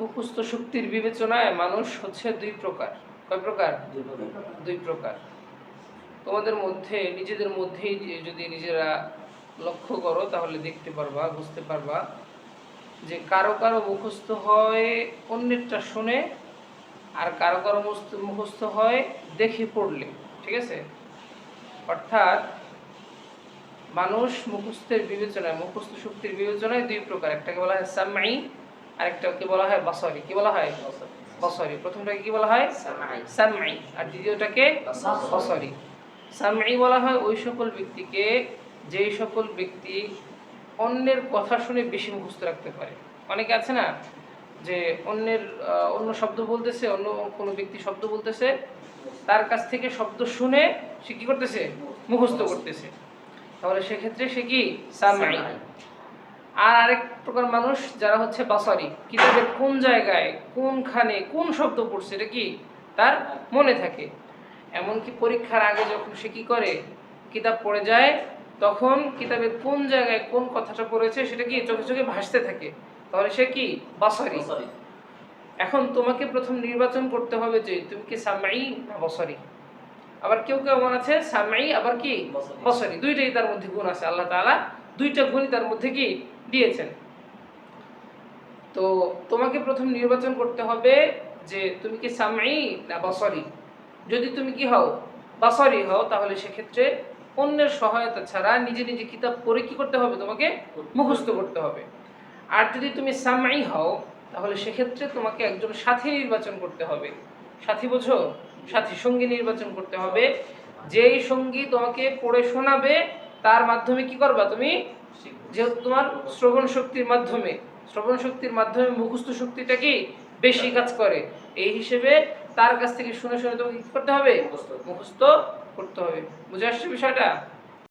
মুখস্থ শক্তির বিবেচনায় মানুষ হচ্ছে দুই প্রকার। কয় প্রকার? দুই প্রকার। তোমাদের মধ্যে নিজেদের মধ্যেই যদি নিজেরা লক্ষ্য করো তাহলে দেখতে পারবা বুঝতে পারবা যে কারও কারও মুখস্থ হয় অন্যেরটা শুনে আর কারও কারও মুখস্থ হয় দেখে পড়লে ঠিক আছে? অর্থাৎ মানুষ মুখস্থের বিবেচনায় মুখস্থ শক্তির বিবেচনায় দুই প্রকার। একটাকে বলা হয় সামাই আরেকটাকে বলা হয়? বাসরি। কি বলা হয়? বসরি। প্রথমটাকে কি বলা হয়? সামঈ। আর দ্বিতীয়টাকে বসরি। সামঈ বলা হয় ওই সকল ব্যক্তিকে যেই সকল ব্যক্তি অন্যের কথা শুনে বেশি মুখস্থ রাখতে পারে। অনেকে আছে না? যে অন্যের অন্য শব্দ বলতেছে অন্য কোনো ব্যক্তি শব্দ বলতেছে তার কাছ থেকে শব্দ শুনে সে কি করতেছে? মুখস্থ করতেছে। তাহলে সেক্ষেত্রে সে কি? সামঈ। আর আরেক প্রকার মানুষ যারা হচ্ছে বাসারি। কিতাবের কোন জায়গায় কোনখানে কোন শব্দ পড়ছে? এটা কি? তার মনে থাকে। এমনকি পরীক্ষার আগে যখন সে কি করে? কিতাব পড়ে যায় তখন কিতাবের কোন জায়গায় কোন কথাটা পড়েছে সেটা কি চোখে চোখে ভাসতে থাকে। তাহলে সে কি? বাসারি। এখন তোমাকে প্রথম নির্বাচন করতে হবে যে তুমি কি সামাই না বসরি? আবার কেউ কেউ এমন আছে সামাই আবার কি? বসরি। দুইটাই তার মধ্যে গুণ আছে আল্লাহ তাআলা দুইটা গুণই তার মধ্যে কি দিয়েছেন। তো তোমাকে প্রথম নির্বাচন করতে হবে যে তুমি কি সামাই না বসরি। যদি তুমি কি হও, বাসরি হও, তাহলে সেক্ষেত্রে অন্যের সহায়তা ছাড়া নিজে নিজে কিতাব পড়ে কি করতে হবে তোমাকে মুখস্থ করতে হবে। আর যদি তুমি সামাই হও, তাহলে সেক্ষেত্রে তোমাকে একজন সাথী নির্বাচন করতে হবে। সাথী বোঝো? সাথী সঙ্গী নির্বাচন করতে হবে। যেই সঙ্গী তোমাকে পড়ে শোনাবে তার মাধ্যমে কি করবা তুমি? যেহেতু তোমার শ্রবণ শক্তির মাধ্যমে শ্রবণ শক্তির মাধ্যমে মুখস্থ শক্তিটা কি? বেশি কাজ করে। এই হিসেবে তার কাছ থেকে শুনে শুনে তোমাকে কি করতে হবে? মুখস্থ করতে হবে। বুঝে আসছে বিষয়টা?